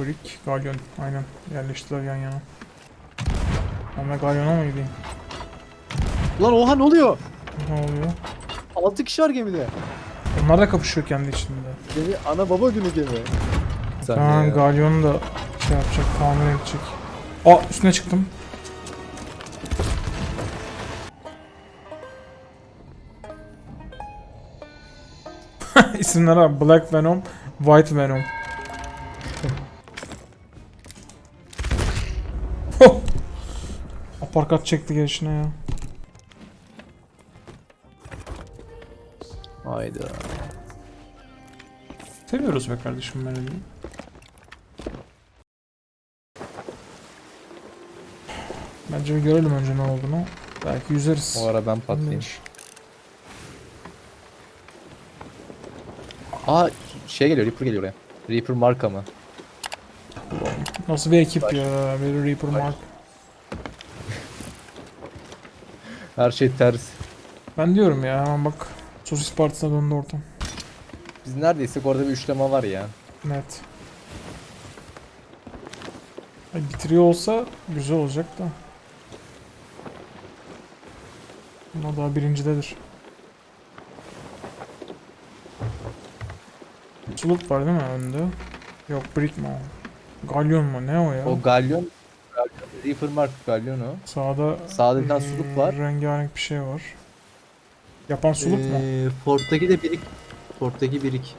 Brick, Galyon. Aynen. Yerleştiler yan yana. Ama Galyon'a mı gideyim? Lan oha ne oluyor? Ne oluyor? 6 kişi var gemide. Onlar da kapışıyor kendi içinde. Gemi ana baba günü gemi. Sen Ha, Galyon da şey yapacak, tamir edecek. Aa üstüne çıktım. İsimler abi. Black Venom, White Venom. Aparkat çekti gelişine ya. Hayda. Seviyoruz be kardeşim Melodi'yi. Bence bir görelim önce ne olduğunu. Belki yüzeriz. O ara ben patlayayım. Aa şey geliyor Reaper geliyor oraya. Reaper marka mı? Nasıl bir ekip Baş. ya? Bir Reaper Baş. Mark. Her şey ters. Ben diyorum ya hemen bak. Sosis partisine döndü ortam. Biz neredeysek orada bir üçleme var ya. Net. Ay, bitiriyor olsa güzel olacak da. Ama daha birincidedir. Suluk var değil mi önde? Yok brick mi o? Galyon mu? Ne o ya? O galyon Reaper mark galyon o. Sağda Sağda bir tane suluk var. rengarenk bir şey var. Yapan suluk mu? Ee, Fort'taki de birik. Fort'taki birik.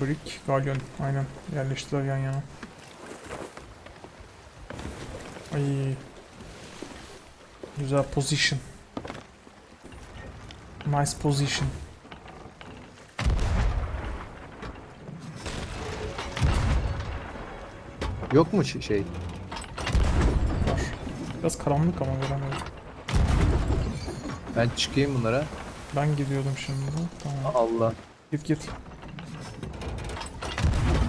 Brick, galyon. Aynen. Yerleştiler yan yana. Ay. Güzel position. Nice position. Yok mu şey? Var. Biraz karanlık ama göremedim. Ben çıkayım bunlara. Ben gidiyordum şimdi. Tamam. Allah. Git git.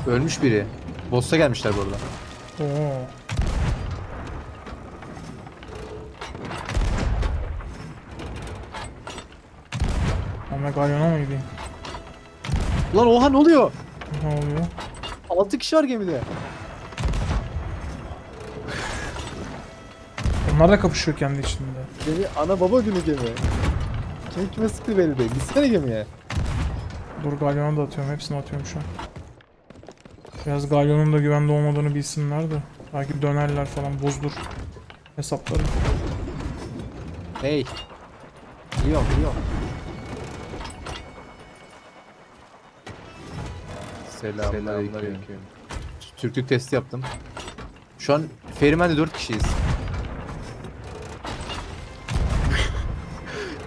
Ölmüş biri. Boss'a gelmişler bu arada. Oo. Ama galyona mı gideyim? Lan oha ne oluyor? Ne oluyor? 6 kişi var gemide. Onlar da kapışıyor kendi içinde. Gemi ana baba günü gemi. Kim kime sıktı belli değil. Gitsene gemiye. Dur galyona da atıyorum. Hepsini atıyorum şu an. Biraz galyonun da güvende olmadığını bilsinler de. Belki dönerler falan bozdur hesapları. Hey. Geliyorum geliyorum. Selamünaleyküm. Türklük testi yaptım. Şu an Ferimen'de 4 kişiyiz.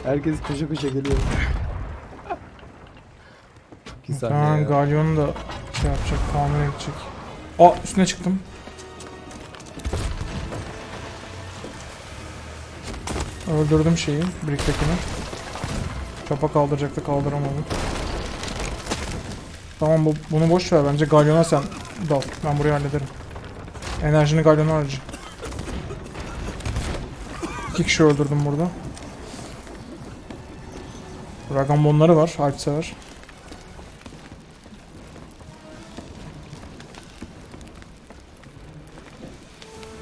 Herkes koşa koşa geliyor. Sahne Ha, ya. galyonu da şey yapacak, tamir edecek. Aa üstüne çıktım. Öldürdüm şeyi, Brick'tekini. Çapa kaldıracaktı, kaldıramadım. Tamam bu, bunu boş ver bence galyona sen dal. Ben burayı hallederim. Enerjini galyona harca. İki kişi öldürdüm burada. Dragon bonları var, Alp sever.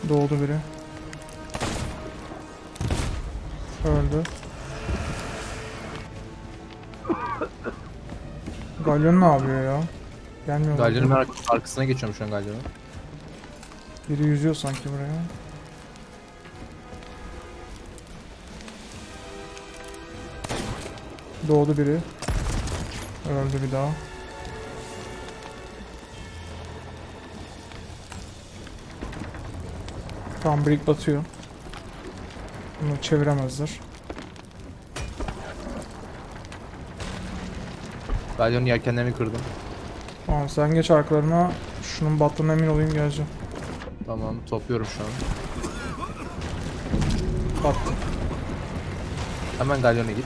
Doğdu biri. Öldü. Galyon ne yapıyor ya? Gelmiyor. Galyonun ar- arkasına geçiyorum şu an Galyon'un. Biri yüzüyor sanki buraya. Doğdu biri. Öldü bir daha. Tam brick batıyor. Bunu çeviremezler. Galyonun yelkenlerini kırdım. Tamam sen geç arkalarına. Şunun battığına emin olayım geleceğim. Tamam topluyorum şu an. Battı. Hemen Galyon'a git.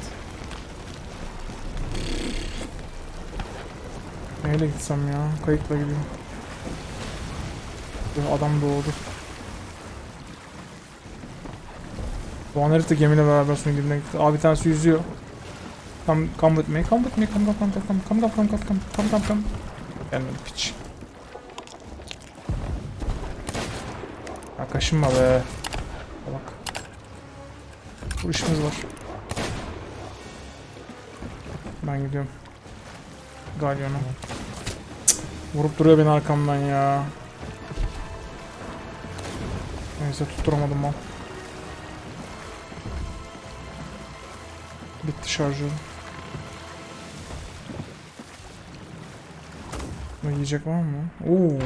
Neyle gitsem ya? Kayıkla gideyim. Adam doğdu. Doğan herif de gemiyle beraber suyun gitti. Abi bir tanesi yüzüyor. Come, come with me, come with me, come, come, come, come, come, come, come, come, come, come, come, come. Gelmedi piç. Ya kaşınma be. Bak. Bu işimiz var. Ben gidiyorum. Galyon'a. Vurup duruyor beni arkamdan ya. Neyse tutturamadım mal. Bitti şarjım. Bu yiyecek var mı? Oo.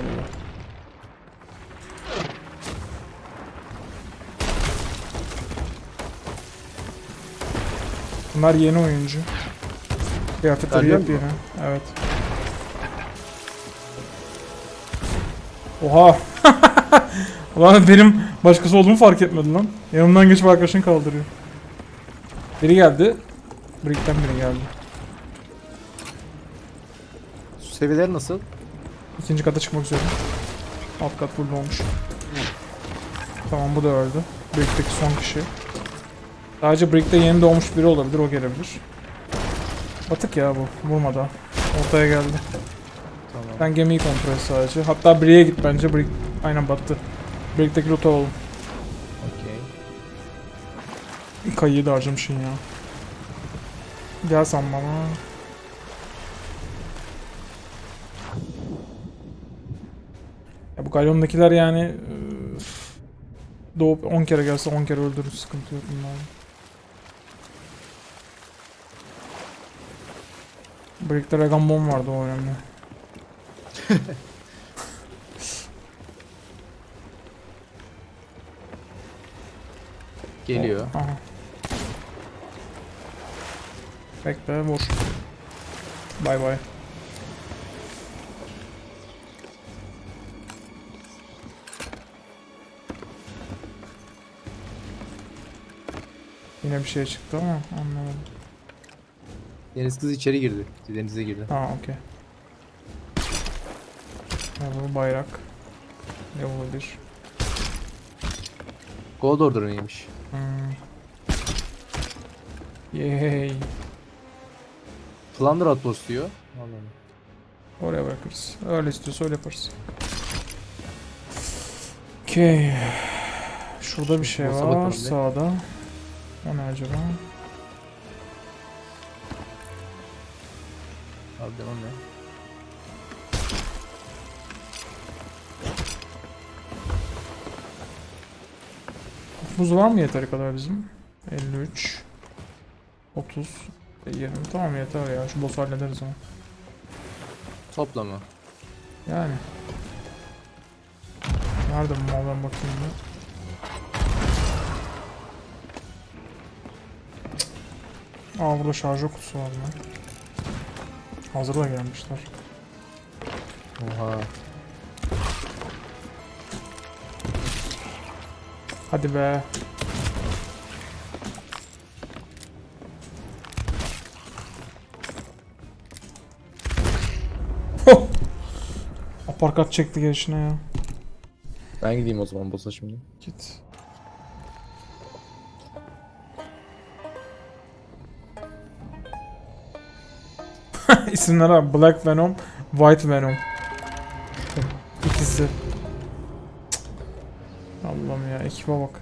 Bunlar yeni oyuncu. Kıyafetleri yap yeni. Evet. Oha. Ulan benim başkası olduğumu fark etmedi lan. Yanımdan geçip arkadaşını kaldırıyor. Biri geldi. Brick'ten biri geldi. Su seviyeleri nasıl? İkinci kata çıkmak üzere. Alt kat full olmuş. Tamam bu da öldü. Brick'teki son kişi. Sadece Brick'te yeni doğmuş biri olabilir, o gelebilir. Batık ya bu, vurmadan. Ortaya geldi. Tamam. Ben gemiyi kontrol et sadece. Hatta Brick'e git bence, Brick aynen battı. Brick'teki loot'u alalım. Okey. Kayıyı da harcamışsın ya. Gel sen bana. Ya bu galyondakiler yani doğup 10 kere gelse 10 kere öldürür sıkıntı yok bunlarda. Brick'te Regan Bomb vardı o önemli. Geliyor. Aha. Bekle vur. Bay bay. Yine bir şey çıktı ama anlamadım. Deniz kızı içeri girdi. Denize girdi. Ha okey. Level bayrak. Level 1. Gold Order'ın iyiymiş. Hmm. Yay. Plunder Outpost diyor. Anladım. Oraya bırakırız. Öyle istiyorsa öyle yaparız. Okey. Şurada bir şey Boss'a var sağda. O ne acaba? Abi devam ya. Buz var mı yeteri kadar bizim? 53 30 20 tamam yeter ya şu boss'u hallederiz ama. Topla mı? Yani. Nerede bu mal ben bakayım. Cık. Aa burada şarj kutusu var lan. Hazırla gelmişler. Oha. Hadi be. Aparkat çekti gelişine ya. Ben gideyim o zaman boss'a şimdi. Git. İsimler abi Black Venom, White Venom. Allah'ım ya ekibe bak.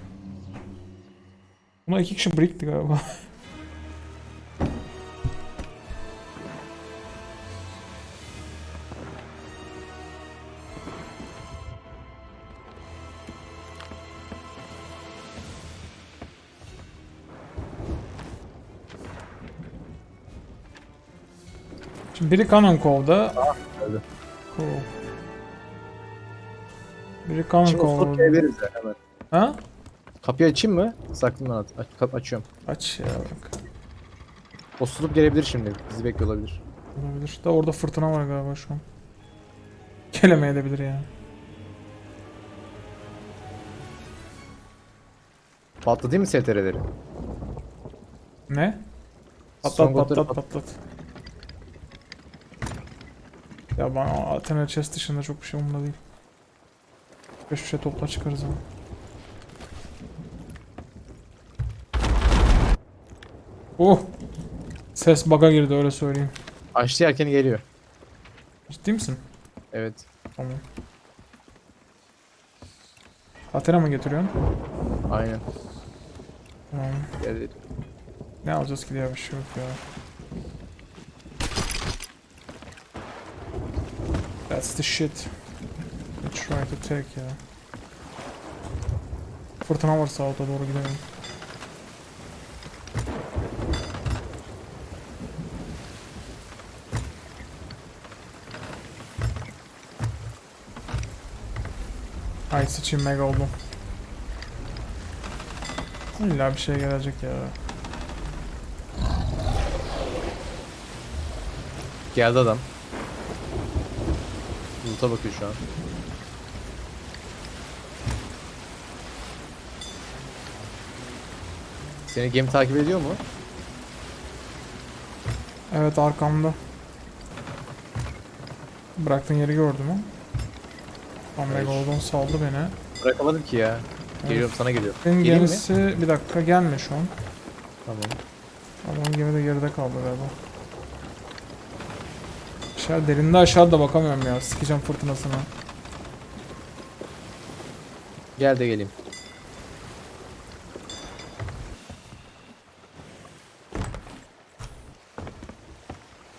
Buna iki kişi brickti galiba. Şimdi biri Canon Cove'da. geldi. Cool. Biri Canon Şimdi o Cove'da. veririz ya hemen. Ha? Kapıyı açayım mı? Saklımdan at. Aç, kap açıyorum. Aç ya bak. O sulup gelebilir şimdi. Bizi bekliyor olabilir. Olabilir. Da orada fırtına var galiba şu an. Gelemeyebilir yani. Patladı değil mi STR'leri? Ne? Patlat Stronghold'ları patlat patlat. Ya ben o Athena chest dışında çok bir şey umurumda değil. Beş bir şey topla çıkarız ama. Oh! Ses bug'a girdi öyle söyleyeyim. Açtı yelkeni geliyor. Ciddi misin? Evet. Tamam. Athena mı getiriyorsun? Aynen. Tamam. Geldi. Ne alacağız ki diye bir şey yok ya. That's the shit. Try to take ya. Fırtına var sağa doğru gidelim. Ay sıçayım mega oldum. İlla bir şey gelecek ya. Geldi adam. Loot'a bakıyor şu an. Seni gemi takip ediyor mu? Evet arkamda. Bıraktığın yeri gördü mü? Megalodon saldı beni. Bırakamadım ki ya. Geliyorum sana geliyor. Senin Geleyim mi? gemisi bir dakika gelme şu an. Tamam. Adamın gemi de geride kaldı galiba. Aşağı derinde aşağıda bakamıyorum ya. Sikeceğim fırtınasına. Gel de geleyim.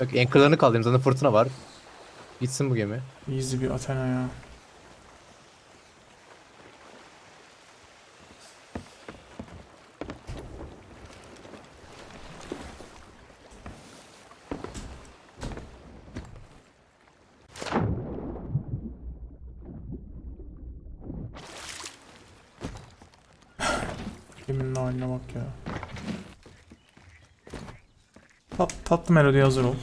Yok anchorlarını kaldırayım zaten fırtına var. Gitsin bu gemi. Easy bir Athena ya. Geminin haline bak ya. Tat, tatlı melodi hazır ol.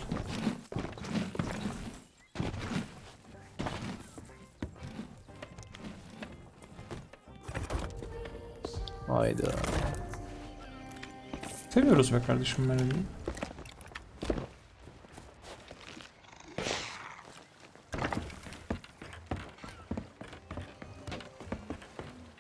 Hayda. Seviyoruz be kardeşim melodiyi.